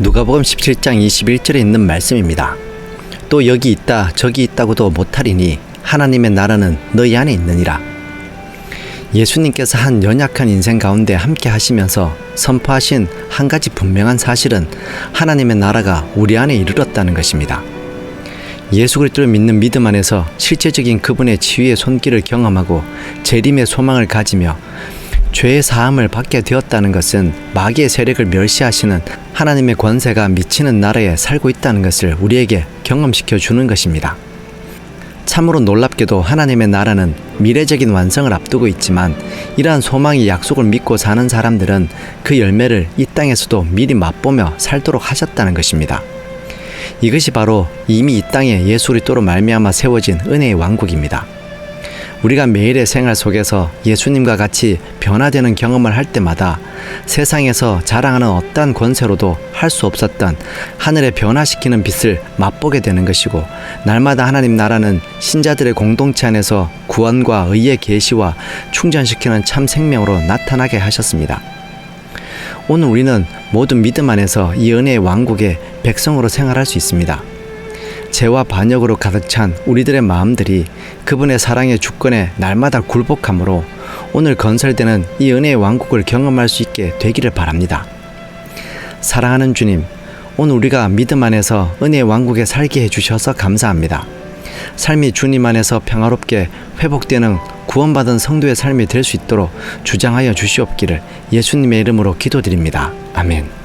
누가복음 17장 21절에 있는 말씀입니다. 또 여기 있다 저기 있다고도 못하리니 하나님의 나라는 너희 안에 있느니라. 예수님께서 한 연약한 인생 가운데 함께 하시면서 선포하신 한 가지 분명한 사실은 하나님의 나라가 우리 안에 이르렀다는 것입니다. 예수 그리스도를 믿는 믿음 안에서 실제적인 그분의 치유의 손길을 경험하고 재림의 소망을 가지며 죄의 사함을 받게 되었다는 것은 마귀의 세력을 멸시하시는 하나님의 권세가 미치는 나라에 살고 있다는 것을 우리에게 경험시켜 주는 것입니다. 참으로 놀랍게도 하나님의 나라는 미래적인 완성을 앞두고 있지만 이러한 소망의 약속을 믿고 사는 사람들은 그 열매를 이 땅에서도 미리 맛보며 살도록 하셨다는 것입니다. 이것이 바로 이미 이 땅에 예수 그리스도로 말미암아 세워진 은혜의 왕국입니다. 우리가 매일의 생활 속에서 예수님과 같이 변화되는 경험을 할 때마다 세상에서 자랑하는 어떠한 권세로도 할 수 없었던 하늘의 변화시키는 빛을 맛보게 되는 것이고 날마다 하나님 나라는 신자들의 공동체 안에서 구원과 의의 계시와 충전시키는 참 생명으로 나타나게 하셨습니다. 오늘 우리는 모든 믿음 안에서 이 은혜의 왕국의 백성으로 생활할 수 있습니다. 죄와 반역으로 가득 찬 우리들의 마음들이 그분의 사랑의 주권에 날마다 굴복함으로 오늘 건설되는 이 은혜의 왕국을 경험할 수 있게 되기를 바랍니다. 사랑하는 주님, 오늘 우리가 믿음 안에서 은혜의 왕국에 살게 해주셔서 감사합니다. 삶이 주님 안에서 평화롭게 회복되는 구원받은 성도의 삶이 될 수 있도록 주장하여 주시옵기를 예수님의 이름으로 기도드립니다. 아멘.